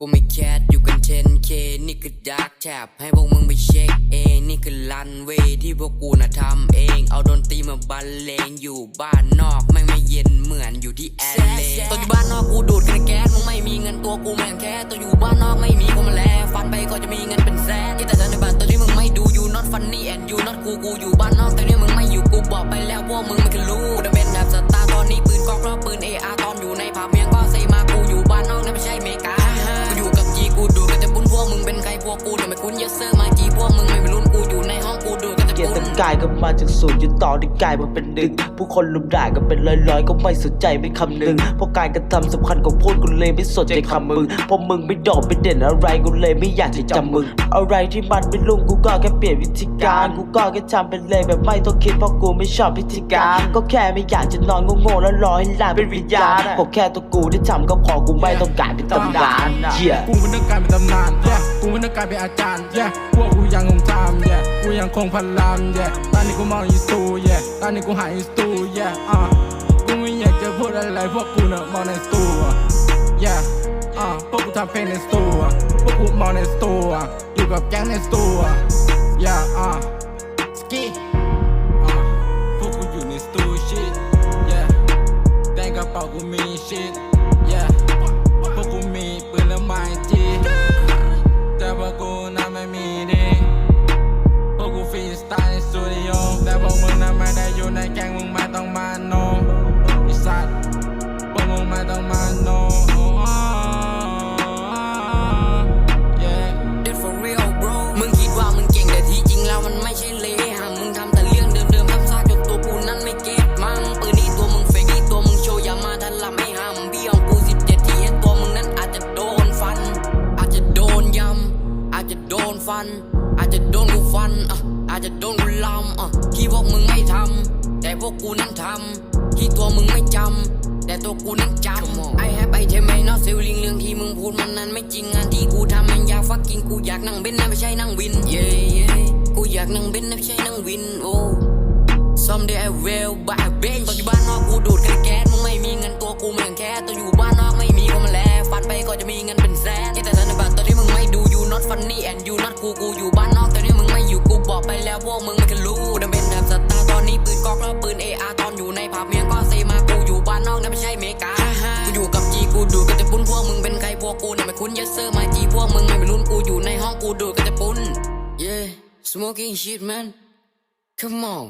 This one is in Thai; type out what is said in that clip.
กูไม่แคสอยู่กัน 10k นี่คือดาร์กแท็บให้พวกมึงไปเช็คเองนี่คือลันเวย์ที่พวกกูน่ะทำเอง เอาดนตรีมาบรรเลงอยู่บ้านนอกไม่งไม่เย็นเหมือนอยู่ที่แอลเลตอนอยู่บ้านนอกกูดูดกันแก๊สมึงไม่มีเงินตัวกูแม่งแค่ตัวอยู่บ้านนอกไม่มีกูมาแลฟันไปก็จะมีเงินเป็นแสนที่แต่ฉันในบ้านตอนนี้มึงไม่ดู you not funny and you not กูกูอยู่บ้านนอกแต่เนี่ยมึงไม่อยู่กูบอกไปแล้วพวกมึงไม่เคยรู้ กายก็มาจากศูนย์ยึดต่อที่กายมันเป็นหนึ่งผู้คนลุมด่ากันเป็นร้อยๆก็ไม่สนใจไม่คำนึงเพราะการกระทำสำคัญกว่าพูดกูเลยไม่สนใจคำมึงเพราะมึงไม่โดดไม่เด่นอะไรกูเลยไม่อยากจะจำมึง อะไรที่มันไม่ลุ่มกูก็แค่เปลี่ยนวิธีการกูก็แค่ทำเป็นเลยแบบไม่ต้องคิดเพราะกูไม่ชอบพิธีการก็แค่ไม่อยากจะนอนโง่ๆแล้วรอให้หลาเป็นวิญญาณก็แค่ตัวกูที่ทำก็พอกูไม่ต้องการเป็นตำนานเหี้ยกูไม่ต้องการเป็นตำนานกูไม่ต้องการเป็นอาจารย์ yeah พวกกูยังคงทำ yeah กู ยังคงพลัง yeah ตอนนี้กูมองอยู่สตู yeah ตอนนี้กูหายอยู่สตู yeah อะกูไม่อยากจะพูดอะไรพวกกูเนอะมองในสตูอะ yeah อะพวกกูทำเพลงในสตูอะพวกกูมองในสตูอะอยู่กับแก๊งในสตูอะ yeah อะสกีอะพวกกูอยู่ในสตู shit yeah แต่กระเป๋ากูมี shit yeah ฟัน อาจจะโดนกูฟันอะอาจจะโดนกูลำอะที่พวกมึงไม่ทำแต่พวกกูนั้นทำที่ตัวมึงไม่จำแต่ตัวกูนั้นจำไอแฮปไอเทมไอนอตเซลลิงเรื่องที่มึงพูดมันนั้นไม่จริงงานที่กูทำมันอยากฟักกิงกูอยากนั่งเบนซ์นะไม่ใช่นั่งวินเย้เย้กูอยากนั่งเบนซ์นะไม่ใช่นั่งวินโอ้ someday I will buy a bench ตอนอยู่บ้านนอกกูดูดกันแก๊สมึงไม่มีเงินตัวกูไม่ยังแค่ตัวอยู่บ้านนอกไม่มีก็มาแลฟันไปก็จะมีเงินเป็นแสนแต่ตอนในบ้านตอน not funny and you not กูกูอยู่บ้านนอกตอนนี้มึงไม่อยู่กูบอกไปแล้วพวกมึงไม่เคยรู้ดังเป็นแบบสตาร์ตอนนี้ปืนกอกแล้วปืน AR ตอนอยู่ในผับเมียงก็เซมากูอยู่บ้านนอกนั่นไม่ใช่เมกากูอยู่กับจีกูดูกันจะปุ้นพวกมึงเป็นใครพวกกูเนี่ยไม่คุ้นเยสเซอร์มาจีพวกมึงไม่รู้กูอยู่ในห้องกูดูกันจะปุ้น yeah smoking shit man come on